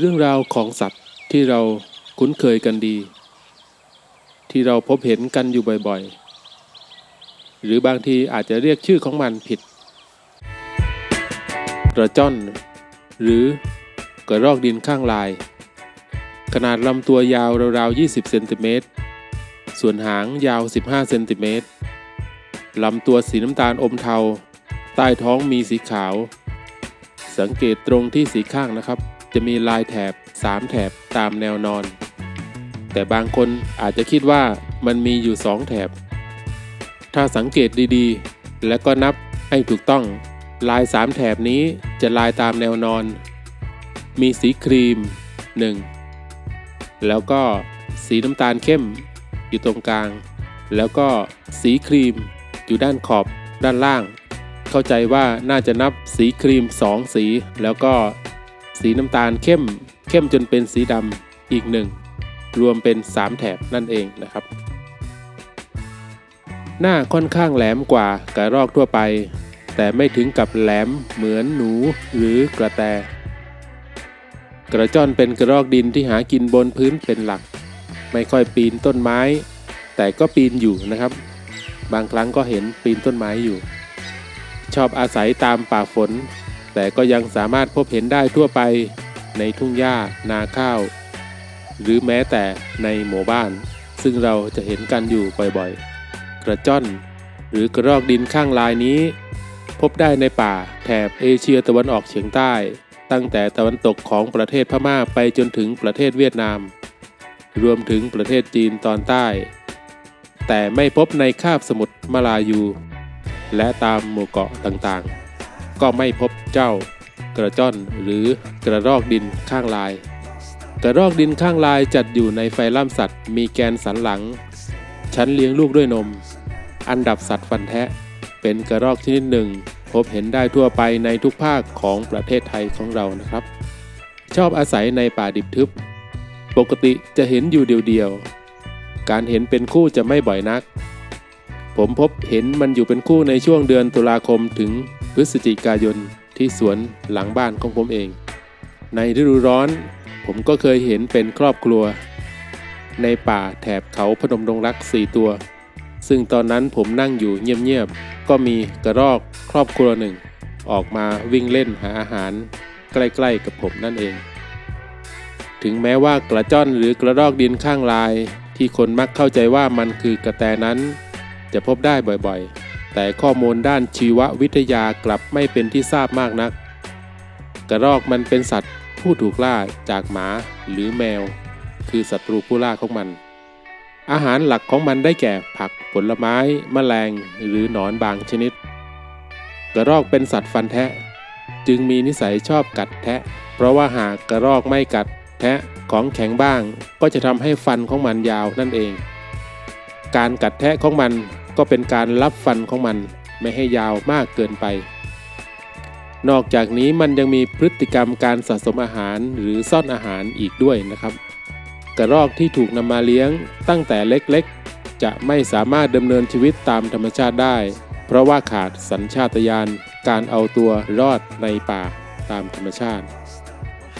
เรื่องราวของสัตว์ที่เราคุ้นเคยกันดี ที่เราพบเห็นกันอยู่บ่อยๆ หรือบางทีอาจจะเรียกชื่อของมันผิด กระจ้อน หรือกระรอกดินข้างลาย ขนาดลำตัวยาวราวๆ 20 เซนติเมตร ส่วนหางยาว 15 เซนติเมตรลำตัวสีน้ำตาลอมเทา ใต้ท้องมีสีขาว สังเกตตรงที่สีข้างนะครับ จะมีลายแถบ 3 แถบตามแนวนอน แต่บางคนอาจจะคิดว่ามันมีอยู่ 2 แถบ ถ้าสังเกตดีๆ และก็นับให้ถูกต้อง ลาย 3 แถบนี้จะลายตามแนวนอน มีสีครีม 1 แล้วก็สีน้ำตาลเข้ม อยู่ตรงกลาง แล้วก็สีครีม อยู่ด้านขอบด้านล่าง เข้าใจว่าน่าจะนับสีครีม 2 สี แล้วก็ สีน้ำตาลเข้มเข้มจนเป็นสีดำอีกหนึ่งรวมเป็น 3 แถบนั่นเองนะครับ หน้าค่อนข้างแหลมกว่ากระรอกทั่วไป แต่ไม่ถึงกับแหลมเหมือนหนูหรือกระแต กระจ้อนเป็นกระรอกดินที่หากินบนพื้นเป็นหลัก ไม่ค่อยปีนต้นไม้ แต่ก็ปีนอยู่นะครับ บางครั้งก็เห็นปีนต้นไม้อยู่ ชอบอาศัยตามป่าฝน แต่ก็ยังสามารถพบเห็นได้ทั่วไปในทุ่งหญ้านาข้าว หรือแม้แต่ในหมู่บ้าน ซึ่งเราจะเห็นกันอยู่บ่อยๆ กระจ้อน หรือกระรอกดินข้างลายนี้ พบได้ในป่าแถบเอเชียตะวันออกเฉียงใต้ ตั้งแต่ตะวันตกของประเทศพม่าไปจนถึงประเทศเวียดนาม รวมถึงประเทศจีนตอนใต้ แต่ไม่พบในคาบสมุทรมาลายู และตามหมู่เกาะต่างๆ ก็ไม่พบเจ้ากระจ้อนหรือกระรอกดินข้างลาย กระรอกดินข้างลายจัดอยู่ในไฟล่ำสัตว์ มีแกนสันหลัง ชั้นเลี้ยงลูกด้วยนม อันดับสัตว์ฟันแทะ เป็นกระรอกชนิดหนึ่ง พบเห็นได้ทั่วไปในทุกภาคของประเทศไทยของเรานะครับ ชอบอาศัยในป่าดิบทึบ ปกติจะเห็นอยู่เดียวๆ การเห็นเป็นคู่จะไม่บ่อยนัก ผมพบเห็นมันอยู่เป็นคู่ในช่วงเดือนตุลาคมถึง พฤศจิกายนที่สวนหลังบ้านของผมเอง ในฤดูร้อนผมก็เคยเห็นเป็นครอบครัว ในป่าแถบเขาพนมดงรักสี่ตัว ซึ่งตอนนั้นผมนั่งอยู่เงียบๆ ก็มีกระรอกครอบครัวหนึ่ง ออกมาวิ่งเล่นหาอาหาร ใกล้ๆกับผมนั่นเอง ถึงแม้ว่ากระจ้อนหรือกระรอกดินข้างลาย ที่คนมักเข้าใจว่ามันคือกระแตนั้น จะพบได้บ่อยๆ แต่ข้อมูลด้านชีววิทยากลับไม่เป็นที่ทราบมากนัก กระรอกมันเป็นสัตว์ผู้ถูกล่าจากหมาหรือแมว คือศัตรูผู้ล่าของมัน อาหารหลักของมันได้แก่ผักผลไม้แมลงหรือหนอนบางชนิด กระรอกเป็นสัตว์ฟันแทะ จึงมีนิสัยชอบกัดแทะ เพราะว่าหากกระรอกไม่กัดแทะของแข็งบ้างก็จะทำให้ฟันของมันยาวนั่นเอง การกัดแทะของมัน ก็เป็นการรับฟันของมันไม่ให้ยาวมากเกินไป นอกจากนี้มันยังมีพฤติกรรมการสะสมอาหารหรือซ่อนอาหารอีกด้วยนะครับ กระรอกที่ถูกนำมาเลี้ยงตั้งแต่เล็กๆ จะไม่สามารถดำเนินชีวิตตามธรรมชาติได้ เพราะว่าขาดสัญชาตญาณการเอาตัวรอดในป่าตามธรรมชาติ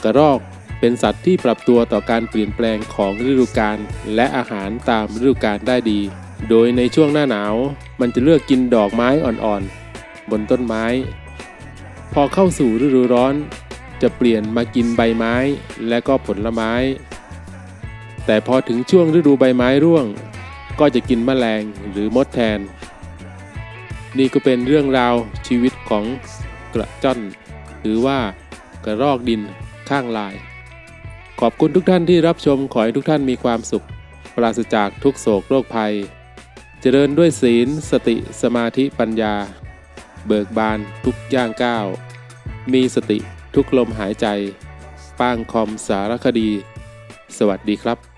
กระรอกเป็นสัตว์ที่ปรับตัวต่อการเปลี่ยนแปลงของฤดูกาลและอาหารตามฤดูกาลได้ดี โดยในช่วงหน้าหนาวมันจะเลือกกินดอกไม้อ่อนๆ บนต้นไม้ พอเข้าสู่ฤดูร้อน จะเปลี่ยนมากินใบไม้และก็ผลไม้ แต่พอถึงช่วงฤดูใบไม้ร่วง ก็จะกินแมลงหรือมดแทน นี่ก็เป็นเรื่องราวชีวิตของกระจ้อน หรือว่ากระรอกดินข้างลาย ขอบคุณทุกท่านที่รับชมขอให้ทุกท่านมีความสุข ปราศจากทุกโศกโรคภัย เจริญด้วยศีล สติสมาธิปัญญา เบิกบานทุกย่างก้าว มีสติทุกลมหายใจ ป้างคอมสารคดี สวัสดีครับ